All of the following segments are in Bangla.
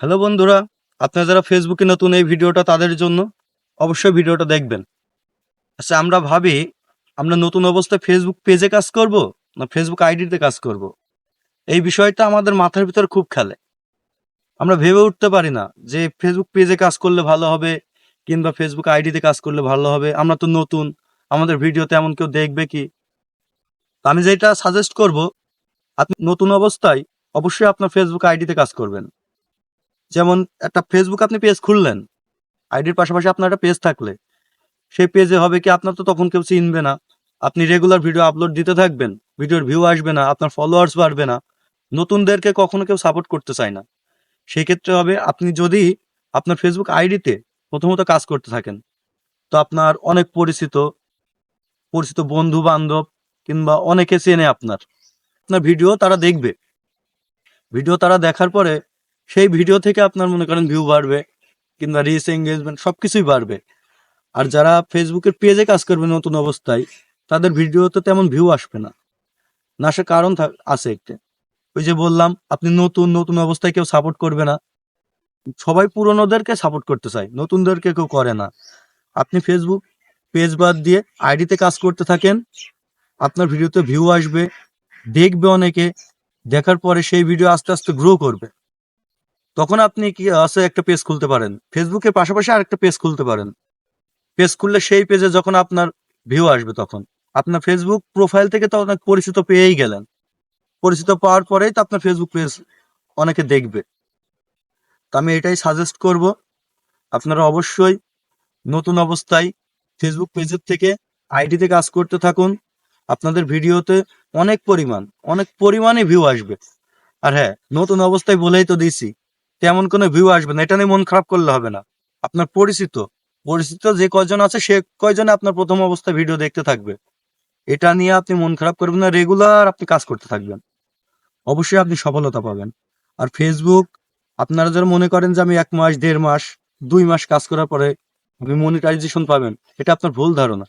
হ্যালো বন্ধুরা, আপনারা যারা ফেসবুকে নতুন এই ভিডিওটা তাদের জন্য অবশ্যই ভিডিওটা দেখবেন। আচ্ছা আমরা ভাবি আমরা নতুন অবস্থায় ফেসবুক পেজে কাজ করব না ফেসবুক আইডিতে কাজ করব? এই বিষয়টা আমাদের মাথার ভিতর খুব খেলে। আমরা ভেবে উঠতে পারি না যে ফেসবুক পেজে কাজ করলে ভালো হবে কিংবা ফেসবুক আইডিতে কাজ করলে ভালো হবে। আমরা তো নতুন, আমাদের ভিডিওতে এমন কেউ দেখবে কি? আমি যেটা সাজেস্ট করব, আপনি নতুন অবস্থায় অবশ্যই আপনার ফেসবুক আইডিতে কাজ করবেন। যেমন একটা ফেসবুক আপনি পেজ খুললেন আইডির পাশাপাশি আপনার একটা পেজ থাকলে, সেই পেজে হবে কি আপনার তো তখন কেউ চিনবে না। আপনি রেগুলার ভিডিও আপলোড দিতে থাকবেন ভিডিওর ভিউ আসবে না, আপনার ফলোয়ার্স বাড়বে না, নতুনদেরকে কখনো কেউ সাপোর্ট করতে চায় না। সেই ক্ষেত্রে হবে আপনি যদি আপনার ফেসবুক আইডিতে প্রথমত কাজ করতে থাকেন, তো আপনার অনেক পরিচিত পরিচিত বন্ধু বান্ধব কিংবা অনেকে চেনে আপনার। আপনার ভিডিও তারা দেখবে। ভিডিও তারা দেখার পরে সেই ভিডিও থেকে আপনার মনে করেন ভিউ বাড়বে, কিংবা রিচ এঙ্গেজমেন্ট সব কিছুই বাড়বে। আর যারা ফেসবুকের পেজে কাজ করবে নতুন অবস্থায়, তাদের ভিডিওতে তেমন ভিউ আসবে না। না, সে কারণ আছে একটা। ওই যে বললাম, আপনি নতুন নতুন অবস্থায় কেউ সাপোর্ট করবে না। সবাই পুরনোদেরকে সাপোর্ট করতে চায়, নতুনদেরকে কেউ করে না। আপনি ফেসবুক পেজ বাদ দিয়ে আইডিতে কাজ করতে থাকেন, আপনার ভিডিওতে ভিউ আসবে, দেখবে অনেকে, দেখার পরে সেই ভিডিও আস্তে আস্তে গ্রো করবে। তখন আপনি কি আছে একটা পেজ খুলতে পারেন। ফেসবুকের পাশাপাশি আরেকটা পেজ খুলতে পারেন। পেজ খুললে সেই পেজে যখন আপনার ভিউ আসবে তখন। আপনার ফেসবুক প্রোফাইল থেকে তো অনেক পরিচিত পেয়েই গেলেন। পরিচিত পাওয়ার পরেই তো আপনার ফেসবুক পেজ অনেকে দেখবে। তো আমি এটাই সাজেস্ট করব। আপনারা অবশ্যই নতুন অবস্থায় ফেসবুক পেজের থেকে আইডিতে কাজ করতে থাকুন। আপনাদের ভিডিওতে অনেক পরিমাণ, অনেক পরিমাণে ভিউ আসবে। আর হ্যাঁ নতুন অবস্থায় বলেই তো দিছি। তেমন কোনো ভিউ আসবে না। এটা নিয়ে মন খারাপ করলে হবে না। আপনার পরিচিত পরিচিত যে কয়জন আছে, সে কয়জনে আপনার প্রথম অবস্থায় ভিডিও দেখতে থাকবে? এটা নিয়ে আপনি মন খারাপ করবেন না রেগুলার আপনি কাজ করতে থাকবেন। অবশ্যই আপনি সফলতা পাবেন। আর ফেসবুক আপনারা যারা মনে করেন যে আমি এক মাস, দেড় মাস, দুই মাস কাজ করার পরে আপনি মনিটাইজেশন পাবেন, এটা আপনার ভুল ধারণা।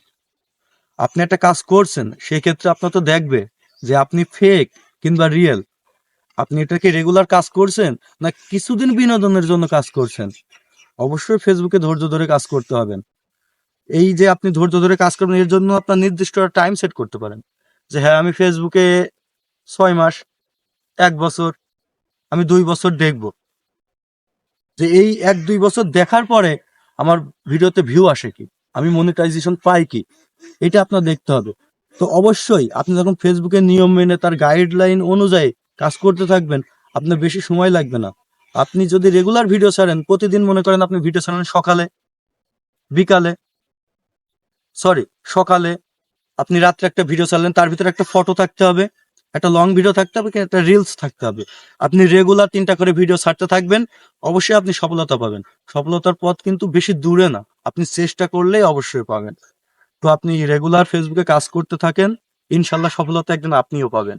আপনি একটা কাজ করছেন সেই ক্ষেত্রে আপনার তো দেখবে যে আপনি ফেক কিংবা রিয়েল আপনি এটাকে রেগুলার কাজ করছেন, না কিছুদিন বিনোদনের জন্য কাজ করছেন? অবশ্যই ফেসবুকে ধৈর্য ধরে কাজ করতে হবেন এই যে আপনি ধৈর্য ধরে কাজ করবেন, এর জন্য আপনার নির্দিষ্ট টাইম সেট করতে পারেন। যে হ্যাঁ আমি ফেসবুকে ছয় মাস, এক বছর, আমি দুই বছর দেখব। যে এই এক দুই বছর দেখার পরে আমার ভিডিওতে ভিউ আসে কি? আমি মনিটাইজেশন পাই কি? এটা আপনার দেখতে হবে। তো অবশ্যই আপনি যখন ফেসবুকের নিয়ম মেনে তার গাইডলাইন অনুযায়ী কাজ করতে থাকবেন, আপনার বেশি সময় লাগবে না। আপনি যদি রেগুলার ভিডিও ছাড়েন, প্রতিদিন মনে করেন আপনি ভিডিও ছাড়েন সকালে, বিকালে সরি সকালে আপনি রাত্রে একটা ভিডিও ছাড়লেন, তার ভিতরে একটা ফটো থাকতে হবে, একটা লং ভিডিও থাকতে হবে, একটা রিলস থাকতে হবে। আপনি রেগুলার তিনটা করে ভিডিও ছাড়তে থাকবেন, অবশ্যই আপনি সফলতা পাবেন। সফলতার পথ কিন্তু বেশি দূরে না, আপনি চেষ্টা করলেই অবশ্যই পাবেন। তো আপনি রেগুলার ফেসবুকে কাজ করতে থাকেন ইনশাল্লাহ সফলতা একদিন আপনিও পাবেন।